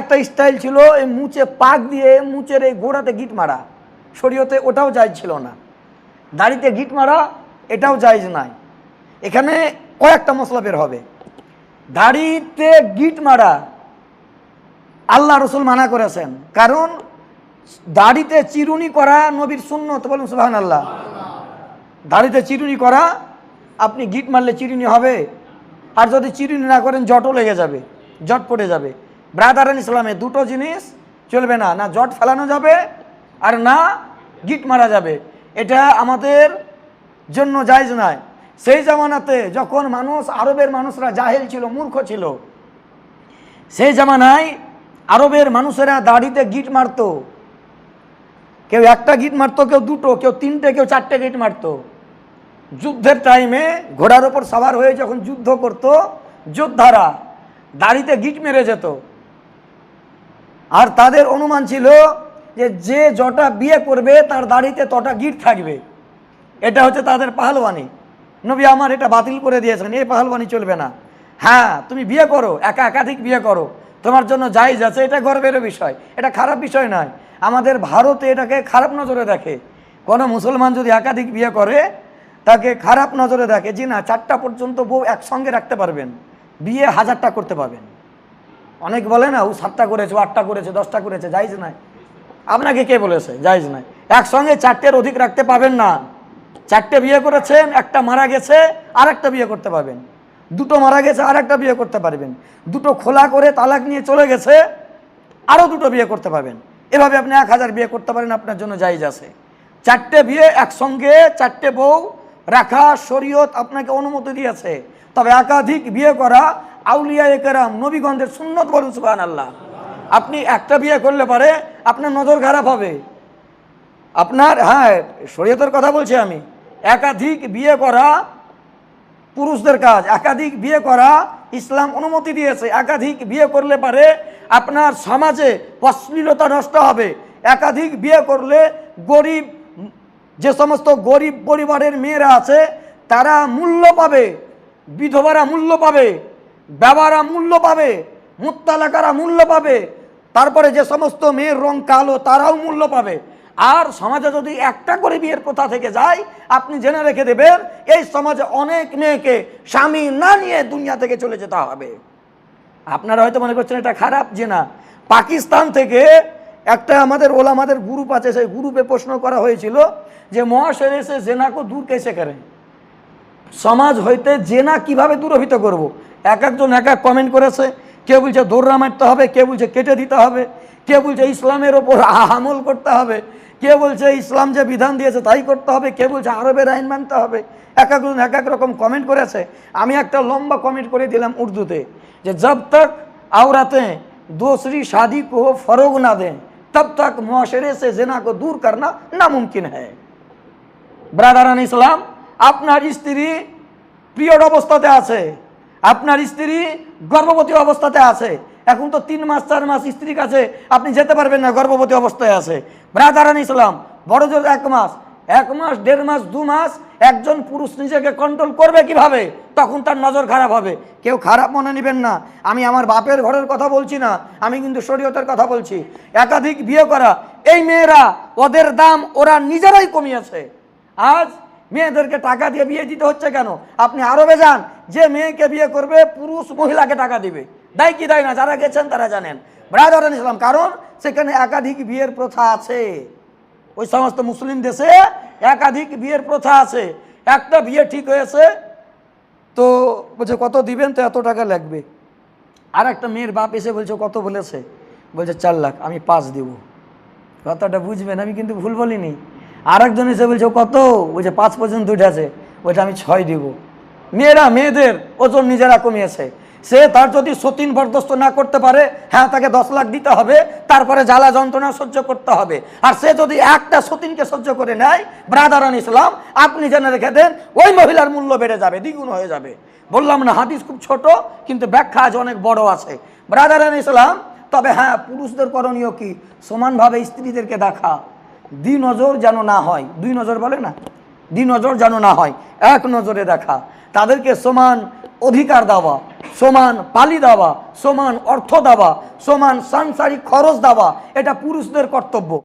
একটা স্টাইল ছিল, এই মুচে পাক দিয়ে মুচের এই গোড়াতে গিট মারা। শরীয়তে ওটাও জায়জ ছিল না। দাড়িতে গিট মারা, এটাও জায়জ নাই। এখানে কয়েকটা মশলা বের হবে। দাড়িতে গিট মারা আল্লাহ রসুল মানা করেছেন। কারণ দাড়িতে চিরুনি করা নবীর সুন্নত, বলুন সুবাহান আল্লাহ দাড়িতে চিরুনি করা, আপনি গিট মারলে চিরুনি হবে। আর যদি চিরুনি না করেন, জটও লেগে যাবে, জট পড়ে যাবে। ব্রাদারান ইসলামে দুটো জিনিস চলবে না। না জট ফেলানো যাবে আর না গিট মারা যাবে। এটা আমাদের জন্য জায়জ নয়। সেই জামানাতে যখন মানুষ, আরবের মানুষরা জাহেল ছিল, মূর্খ ছিল, সেই জামানায় আরবের মানুষেরা দাড়িতে গিট মারতো। কেউ একটা গিট মারতো, কেউ দুটো, কেউ তিনটে, কেউ চারটে গিট মারতো। যুদ্ধের টাইমে ঘোড়ার ওপর সবার হয়ে যখন যুদ্ধ করত, যোদ্ধারা দাড়িতে গিট মেরে যেত। আর তাদের অনুমান ছিল যে যে জটা বিয়ে করবে, তার দাড়িতে তটা গিট থাকবে। এটা হচ্ছে তাদের পাহলওয়ানি। নবী আমার এটা বাতিল করে দিয়েছেন, এই পাহলওয়ানি চলবে না। হ্যাঁ তুমি বিয়ে করো, একা একাধিক বিয়ে করো। তোমার জন্য জায়জ আছে, এটা গর্বের বিষয়। এটা খারাপ বিষয় নয়। আমাদের ভারতে এটাকে খারাপ নজরে দেখে। কোনো মুসলমান যদি একাধিক বিয়ে করে, তাকে খারাপ নজরে দেখে জি না, চারটা পর্যন্ত বউ একসঙ্গে রাখতে পারবেন। বিয়ে হাজারটা করতে পারবেন। অনেক বলে না, ও সাতটা করেছে আটটা করেছে, দশটা করেছে, যাইজ নাই। আপনাকে কে বলেছে? যাইজ নাই। একসঙ্গে চারটের অধিক রাখতে পাবেন না। চারটে বিয়ে করেছেন, একটা মারা গেছে আর একটা বিয়ে করতে পারবেন। দুটো মারা গেছে আর একটা বিয়ে করতে পারবেন। দুটো খোলা করে তালাক নিয়ে চলে গেছে আরও দুটো বিয়ে করতে পারবেন। এভাবে আপনি এক হাজার বিয়ে করতে পারেন, আপনার জন্য জায়জ আছে। চারটে বিয়ে একসঙ্গে, চারটে বউ রাখা শরীয়ত আপনাকে অনুমতি দিয়েছে। তবে একাধিক বিয়ে করা আউলিয়া একরাম নবীগঞ্জের সুন্নত বলুন সুবাহ আল্লাহ আপনি একটা বিয়ে করলে পারে আপনার নজর খারাপ হবে। আপনার হ্যাঁ শরীয়তের কথা বলছি আমি। একাধিক বিয়ে করা পুরুষদের কাজ, একাধিক বিয়ে করা ইসলাম অনুমতি দিয়েছে। একাধিক বিয়ে করলে পারে আপনার সমাজে অশ্লীলতা নষ্ট হবে। একাধিক বিয়ে করলে গরিব, যে সমস্ত গরিব পরিবারের মেয়েরা আছে, তারা মূল্য পাবে, বিধবারা মূল্য পাবে। ব্যবারা মূল্য পাবে, মুত্তালাকারা মূল্য পাবে, তারপরে যে সমস্ত মেয়ের রং কালো তারাও মূল্য পাবে। আর সমাজে যদি একটা করে বিয়ের প্রথা থেকে যায়, আপনি জেনে রেখে দেবেন, এই সমাজে অনেক মেয়েকে স্বামী না নিয়ে দুনিয়া থেকে চলে যেতে হবে। আপনারা হয়তো মনে করছেন এটা খারাপ, যে না, পাকিস্তান থেকে একটা আমাদের ওলামাদের গ্রুপ আছে, সেই গ্রুপে প্রশ্ন করা হয়েছিল যে মহাশয় এসে জেনাকে দূর কেসে করেন। সমাজ হইতে জেনা কিভাবে দূরভূত করব। এক একজন এক এক কমেন্ট করেছে কেউ বলছে দৌড়া মারতে হবে কেউ বলছে কেটে দিতে হবে কেউ বলছে ইসলামের ওপর আমল করতে হবে কেউ বলছে ইসলাম যে বিধান দিয়েছে তাই করতে হবে কেউ বলছে আরবের আইন মানতে হবে এক একজন এক এক রকম কমেন্ট করেছে আমি একটা লম্বা কমেন্ট করে দিলাম উর্দুতে যে জব তক আওরাতে दूसरी शादी को फरोग ना दें तब तक मुआशरे से जना को दूर करना नामुमकिन है ব্রাদারান ইসলাম আপনার স্ত্রী পিরিয়ড অবস্থাতে আছে, আপনার স্ত্রী গর্ভবতী অবস্থাতে আছে, এখন তো তিন মাস, চার মাস স্ত্রীর কাছে আপনি যেতে পারবেন না গর্ভবতী অবস্থায় আছে। ব্রাদারান ইসলাম বড় জোর এক মাস এক মাস, দেড় মাস, দু মাস, একজন পুরুষ নিজেকে কন্ট্রোল করবে কীভাবে? তখন তার নজর খারাপ হবে। কেউ খারাপ মনে নেবেন না। আমি আমার বাপের ঘরের কথা বলছি না, আমি কিন্তু শরীয়তের কথা বলছি। একাধিক বিয়ে করা, এই মেয়েরা, ওদের দাম ওরা নিজেরাই কমিয়েছে। আজ মেয়েদেরকে টাকা দিয়ে বিয়ে দিতে হচ্ছে কেন? আপনি আরবে যান, যে মেয়েকে বিয়ে করবে, পুরুষ মহিলাকে টাকা দিবে। দেয় কি দায় না? যারা গেছেন তারা জানেন। ব্রাদার ইসলাম কারণ সেখানে একাধিক বিয়ের প্রথা আছে। ওই সমস্ত মুসলিম দেশে একাধিক বিয়ের প্রথা আছে। একটা বিয়ে ঠিক হয়েছে, তো বলছে, কত দিবেন তো এত টাকা লাগবে? আর একটা মেয়ের বাপ এসে বলছে, কত বলেছে? বলছে, চার লাখ, আমি পাঁচ দিব। কথাটা বুঝবেন, আমি কিন্তু ভুল বলিনি। আর একজন এসে বলছে, "ও কত? বলছে, পাঁচ পর্যন্ত উঠেছে। ওইটা আমি ছয় দিব। মেয়েরা, মেয়েদের ওজন নিজেরা কমিয়েছে। সে তার যদি সতীন বরদস্ত না করতে পারে হ্যাঁ তাকে দশ লাখ দিতে হবে, তারপরে জ্বালা যন্ত্রণা সহ্য করতে হবে। আর সে যদি একটা সতীনকে সহ্য করে নেয় ব্রাদারান ইসলাম, আপনি জেনে রেখে দেন, ওই মহিলার মূল্য বেড়ে যাবে, দ্বিগুণ হয়ে যাবে। বললাম, না, হাদিস খুব ছোট, কিন্তু ব্যাখ্যা আজ অনেক বড় আছে। ব্রাদারান ইসলাম, তবে হ্যাঁ পুরুষদের করণীয় কি? সমানভাবে স্ত্রীদেরকে দেখা। দুই নজর যেন না হয়। দুই নজর বলে না? দুই নজর যেন না হয়। এক নজরে দেখা। তাদেরকে সমান অধিকার দেওয়া, সমান পালি দেওয়া, সমান অর্থ দেওয়া, সমান সাংসারিক খরচ দেওয়া, এটা পুরুষদের কর্তব্য।